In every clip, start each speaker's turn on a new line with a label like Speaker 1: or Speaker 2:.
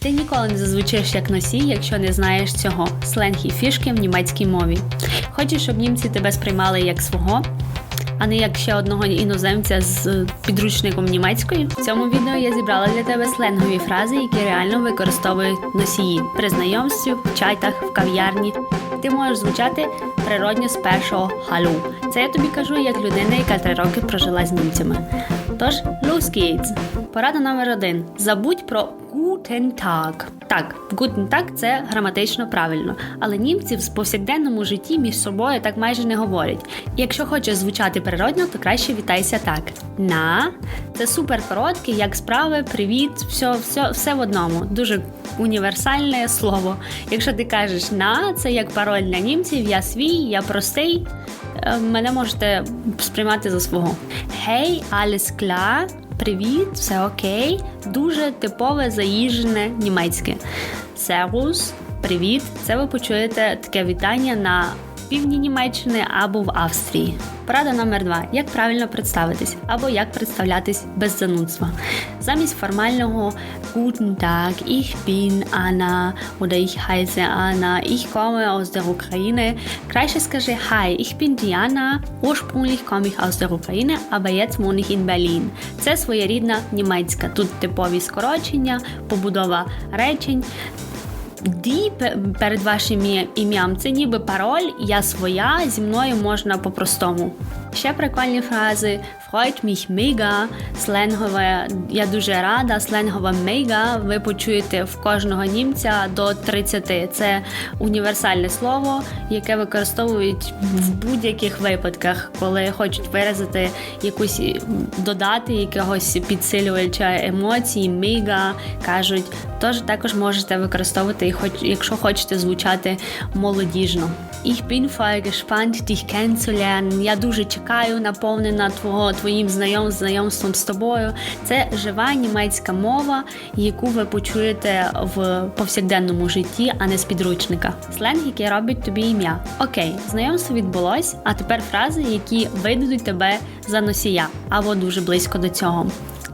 Speaker 1: Ти ніколи не зазвучиш як носій, якщо не знаєш цього. Сленг і фішки в німецькій мові. Хочеш, щоб німці тебе сприймали як свого, а не як ще одного іноземця з підручником німецької. В цьому відео я зібрала для тебе сленгові фрази, які реально використовують носії при знайомстві, в чатах, в кав'ярні. Ти можеш звучати природньо з першого халу. Це я тобі кажу як людина, яка три роки прожила з німцями. Тож, los geht's. Порада номер один. Забудь про Guten Tag. Так, Guten Tag – це граматично правильно, але німці в повсякденному житті між собою так майже не говорять. Якщо хочеш звучати природно, то краще вітайся так. На це супер коротке, як справи, привіт, все, все, все в одному. Дуже універсальне слово. Якщо ти кажеш на, це як пароль для німців, я свій, я простий. Е, Мене можете сприймати за свого. Гей, alles klar? Привіт, все окей. Дуже типове заїжджене німецьке. Сервус, привіт. Це ви почуєте таке вітання на півдні Німеччини або в Австрії. Порада номер два: як правильно представитись або як представлятись без занудства. Замість формального Guten Tag, ich bin Anna oder ich heiße Anna, ich komme aus der Ukraine. Краще скажи Hi, ich bin Diana, ursprünglich komme ich aus der Ukraine, aber jetzt wohne ich in Berlin. Це своєрідна німецька. Тут типові скорочення, побудова речень. Ді пе- перед вашим ім'ям це ніби пароль, я своя, зі мною можна по-простому. Ще прикольні фрази Freut mich mega, сленгове Я дуже рада, сленгове mega ви почуєте в кожного німця до 30. Це універсальне слово, яке використовують в будь-яких випадках, коли хочуть виразити якусь додати якогось підсилювача емоцій, мега кажуть. Тож також можете використовувати, і хоч- якщо хочете звучати молодіжно. Ich bin voll gespannt, dich kennenzulernen. Я дуже чекаю, наповнена твого твоїм знайом, знайомством з тобою. Це жива німецька мова, яку ви почуєте в повсякденному житті, а не з підручника. Сленг, який робить тобі ім'я. Окей, знайомство відбулось, а тепер фрази, які видадуть тебе за носія або дуже близько до цього.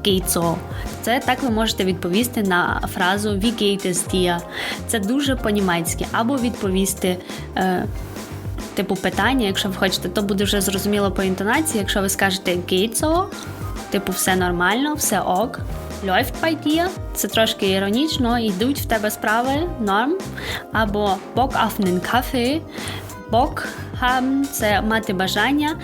Speaker 1: Гейцо. Це так ви можете відповісти на фразу «Wie geht dir?». Це дуже по-німецьки. Або відповісти. Е, Типу питання, якщо ви хочете, то буде вже зрозуміло по інтонації. Якщо ви скажете гейцо, типу все нормально, все ок. Läuft bei dir, це трошки іронічно, йдуть в тебе справи, норм. Або Bock auf einen Kaffee, Bock це мати бажання.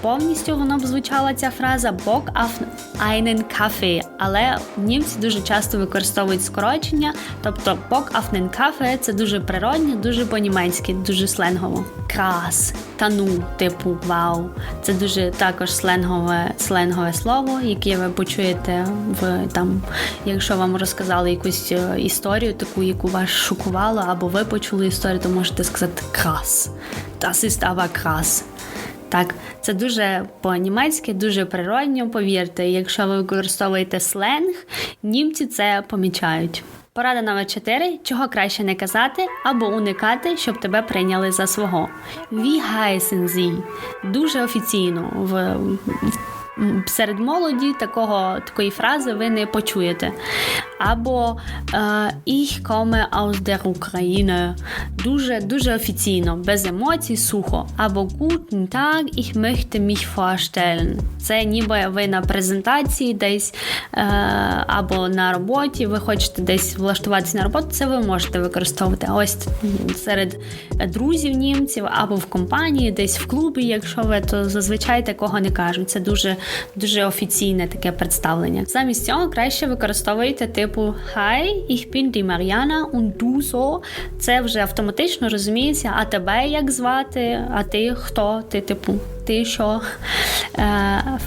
Speaker 1: Повністю воно б звучала ця фраза auf einen Kaffee. Але німці дуже часто використовують скорочення, тобто auf einen Kaffee – це дуже природне, дуже по-німецьки, дуже сленгово. Крас, тану, типу вау. Це дуже також сленгове, сленгове слово, яке ви почуєте в там, якщо вам розказали якусь е, історію, таку, яку вас шокувало, або ви почули історію, то можете сказати крас. Das ist aber krass. Так, це дуже по-німецьки, дуже природньо, повірте. Якщо ви використовуєте сленг, німці це помічають. Порада номер 4. Чого краще не казати або уникати, щоб тебе прийняли за свого. Wie? Дуже офіційно. В серед молоді такого, такої фрази ви не почуєте. Або е, Ich komme aus der Ukraine. Дуже дуже офіційно, без емоцій, сухо. Або Guten Tag, ich möchte mich vorstellen. Це ніби ви на презентації десь е, або на роботі, ви хочете десь влаштуватися на роботу, це ви можете використовувати. Ось серед друзів німців або в компанії, десь в клубі, якщо ви, то зазвичай такого не кажуть. Це дуже, дуже офіційне таке представлення. Замість цього краще використовуйте типу Хай, ich bin die Mariana und du so. Це вже автоматично розуміється, а тебе як звати, а ти хто? Ти типу. Ти що? Е,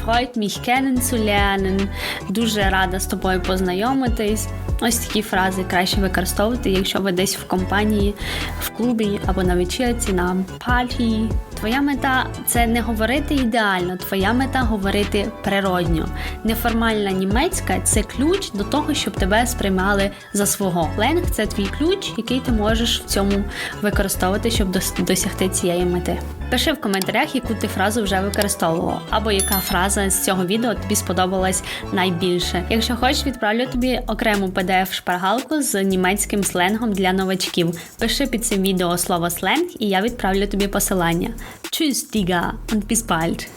Speaker 1: Freut kennenzulernen. Дуже рада з тобою познайомитись. Ось такі фрази краще використовувати, якщо ви десь в компанії, в клубі або на вечірці, на паті. Твоя мета це не говорити ідеально, твоя мета говорити природньо. Неформальна німецька це ключ до того, щоб тебе сприймали за свого. Ленг це твій ключ, який ти можеш в цьому використовувати, щоб досягти цієї мети. Пиши в коментарях, яку ти фразу фразу вже використовувала, або яка фраза з цього відео тобі сподобалась найбільше. Якщо хочеш, відправлю тобі окрему pdf шпаргалку з німецьким сленгом для новачків. Пиши під цим відео слово сленг, і я відправлю тобі посилання. Tschüss, Digga, und bis bald!